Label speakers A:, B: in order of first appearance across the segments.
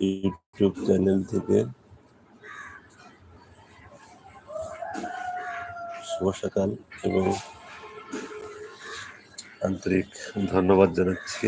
A: YouTube channel থেকে। শুভ এবং আন্তরিক ধন্যবাদ জানাচ্ছি।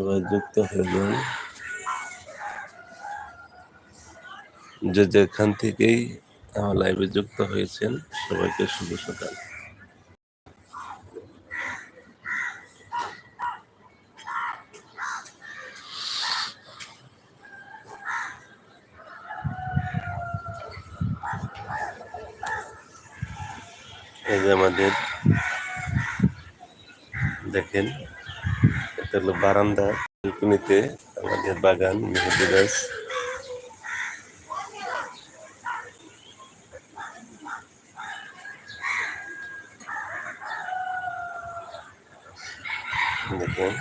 A: সবাই যুক্ত হয়ে যান। যে যেখান থেকেই আমার লাইভে যুক্ত হয়েছেন, সবাইকে শুভ সকাল। এই যে আমাদের দেখেন এটা হলো বারান্দা বেলকুনিতে আমাদের বাগান মেহেদি গাছ দেখেন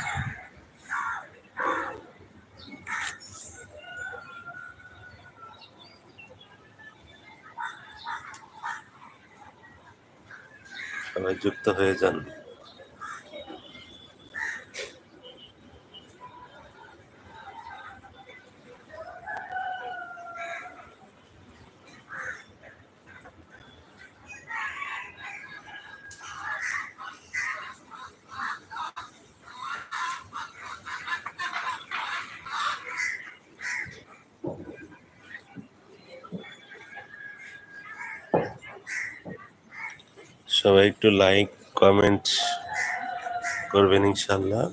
A: সবাই যুক্ত হয়ে যান সবাই একটু লাইক কমেন্ট করবেন ইনশাল্লাহ।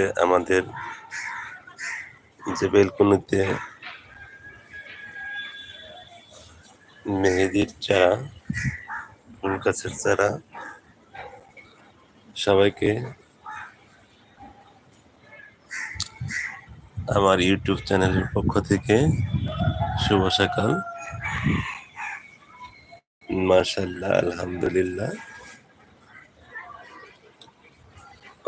A: যে আমাদের যে বেলকুনিতে মেহেদির চারা ফুল গাছের চারা, সবাইকে আমার ইউটিউব চ্যানেলের পক্ষ থেকে শুভ সকাল। মাশাল্লাহ আলহামদুলিল্লাহ।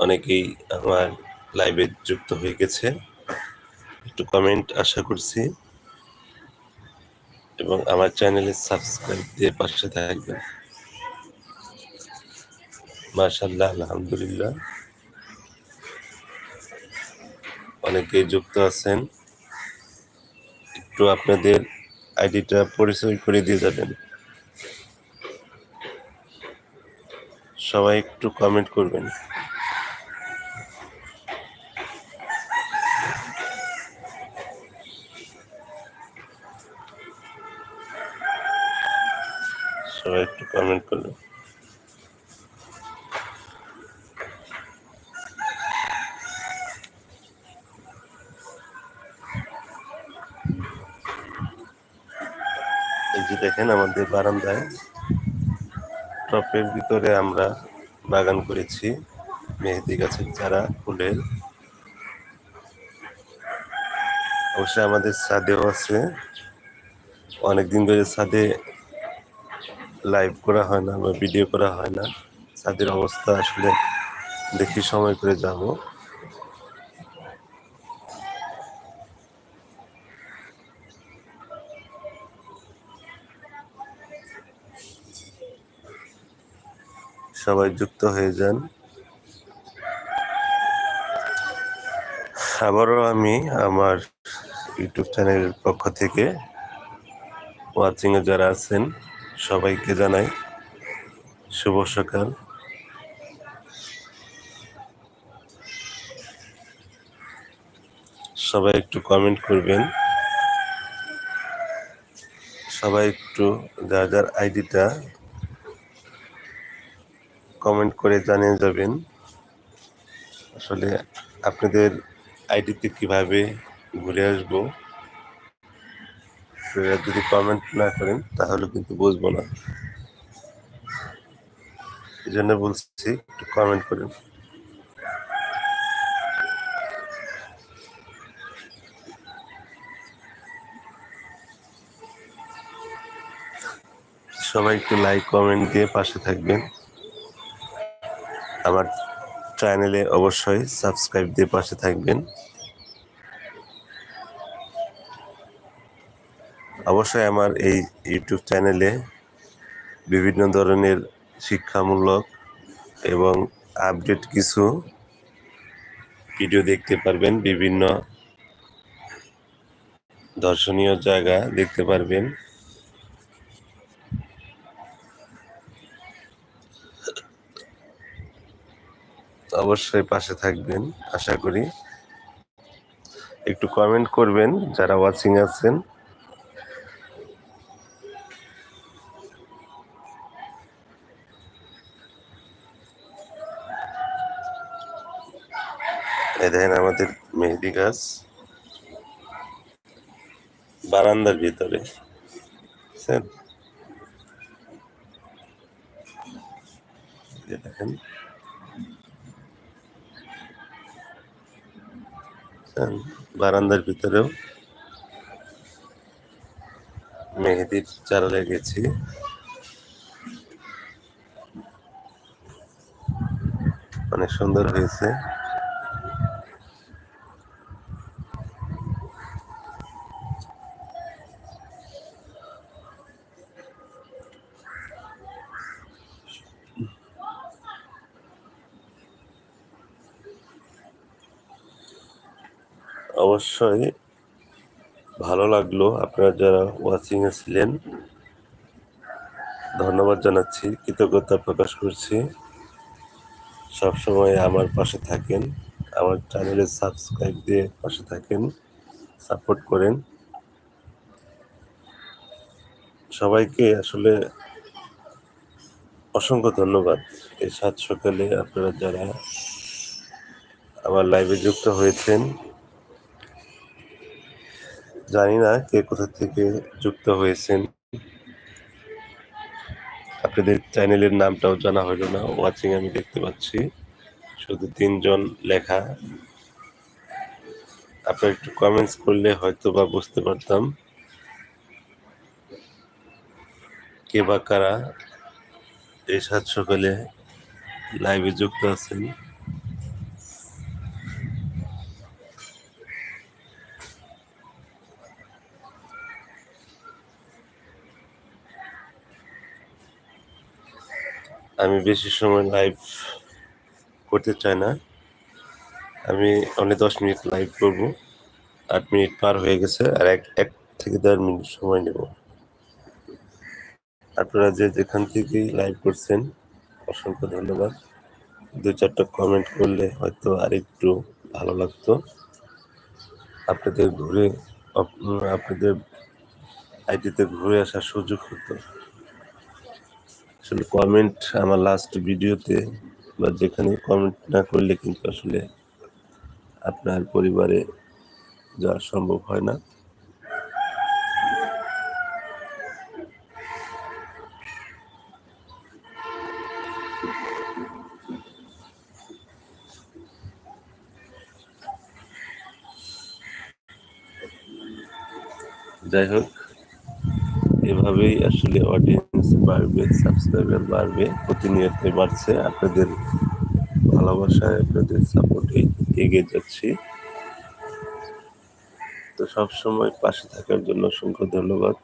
A: অনেকেই আমার লাইভে যুক্ত হয়ে গেছে। একটু কমেন্ট আশা করছি। এবং আমার চ্যানেলে সাবস্ক্রাইব দিয়ে পাশে থাকবেন। মাশাল্লাহ আলহামদুলিল্লাহ। অনেকেই যুক্ত আছেন। একটু আপনাদের আইডিটা পরিচয় করে দিয়ে যাবেন। সবাই একটু কমেন্ট করবেন। সবাই একটু কমেন্ট করবেন দেখেন আমাদের বারান্দায় টপের ভিতরে আমরা বাগান করেছি, মেহেদি গাছের চারা, ফুলের। অবশ্যই আমাদের ছাদেও আছে। অনেকদিন ধরে ছাদে লাইভ করা হয় না বা ভিডিও করা হয় না। ছাদের অবস্থা আসলে দেখি সময় করে যাব। সবাই যুক্ত হয়ে যান। আবারও আমি আমার ইউটিউব চ্যানেলের পক্ষ থেকে ওয়াচিংয়ে যারা আছেন সবাইকে জানাই শুভ সকাল। সবাই একটু কমেন্ট করবেন। সবাই একটু যার যার আইডিটা কমেন্ট করে জানিয়ে যাবেন। আসলে আপনাদের আইডিতে কীভাবে ঘুরে আসব? আপনারা যদি কমেন্ট না করেন, তাহলে কিন্তু বুঝব না। এই জন্য বলছি, একটু কমেন্ট করেন। সবাই একটু লাইক কমেন্ট দিয়ে পাশে থাকবেন। আমার চ্যানেলে অবশ্যই সাবস্ক্রাইব দিয়ে পাশে থাকবেন। অবশ্যই আমার এই ইউটিউব চ্যানেলে বিভিন্ন ধরনের শিক্ষামূলক এবং আপডেট কিছু ভিডিও দেখতে পারবেন, বিভিন্ন দর্শনীয় জায়গা দেখতে পারবেন। অবশ্যই পাশে থাকবেন, আশা করি। একটু কমেন্ট করবেন, যারা ওয়াচিং আছেন। এই দেখেন আমাদের মেহেদি গাছ। বারান্দার ভিতরে? দেখেন? বারান্দার ভিতরেও মেহেদির চারা লেগেছি অনেক সুন্দর হয়েছে। অবশ্যই ভালো লাগল আপনারা যারা ওয়াচিং এ ছিলেন। ধন্যবাদ জানাচ্ছি, কৃতজ্ঞতা প্রকাশ করছি। সবসময় আমার পাশে থাকেন, আমার চ্যানেলে সাবস্ক্রাইব দিয়ে পাশে থাকেন সাপোর্ট করেন। সবাইকে আসলে অসংখ্য ধন্যবাদ। এই সাত সকালে আপনারা যারা আমার লাইভে যুক্ত হয়েছেন জানি না কে কোথা থেকে যুক্ত হয়েছেন। আপনাদের চ্যানেলের নামটাও জানা হলো না ওয়াচিং আমি দেখতে পাচ্ছি। শুধু তিনজন লেখা। আপনার একটু কমেন্টস করলে হয়তো বা বুঝতে পারতাম। কে বা কারা এই সাত সকালে লাইভে যুক্ত আছেন। আমি বেশি সময় লাইভ করতে চাই না। আমি অনেক দশ মিনিট লাইভ করব। আট মিনিট পার হয়ে গেছে, আর এক এক থেকে দেড় মিনিট সময় নেব। আপনারা যে যেখান থেকেই লাইভ করছেন, অসংখ্য ধন্যবাদ। দু চারটা কমেন্ট করলে হয়তো আরেকটু ভালো লাগতো। আপনাদের ঘুরে আপ- আপনাদের আইডিতে ঘুরে আসার সুযোগ হতো। আসলে কমেন্ট আমার লাস্ট ভিডিওতে বা যেখানে কমেন্ট না করলে কিন্তু আসলে আপনার পরিবারে যাওয়া সম্ভব হয় না। যাই হোক, এভাবেই আসলে অডিয়েন্স বাড়বে সাবস্ক্রাইবার বাড়বে প্রতিনিয়ত বাড়ছে। আপনাদের ভালোবাসায় আপনাদের সাপোর্টে এগিয়ে যাচ্ছি। তো সব সময় পাশে থাকার জন্য অসংখ্য ধন্যবাদ।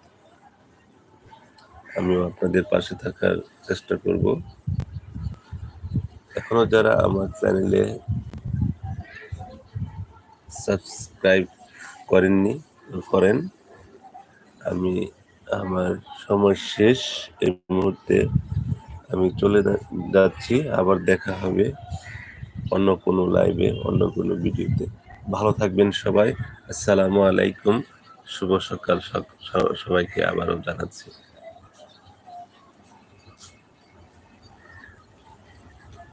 A: আমিও আপনাদের পাশে থাকার চেষ্টা করব। এখনও যারা আমার চ্যানেলে সাবস্ক্রাইব করেননি, করেন। আমি আমার সময় শেষ। এই মুহূর্তে আমি চলে যাচ্ছি। আবার দেখা হবে অন্য কোনো লাইভে অন্য কোনো ভিডিওতে ভালো থাকবেন সবাই। আসসালামু আলাইকুম। শুভ সকাল। সবাইকে আবারও জানাচ্ছি।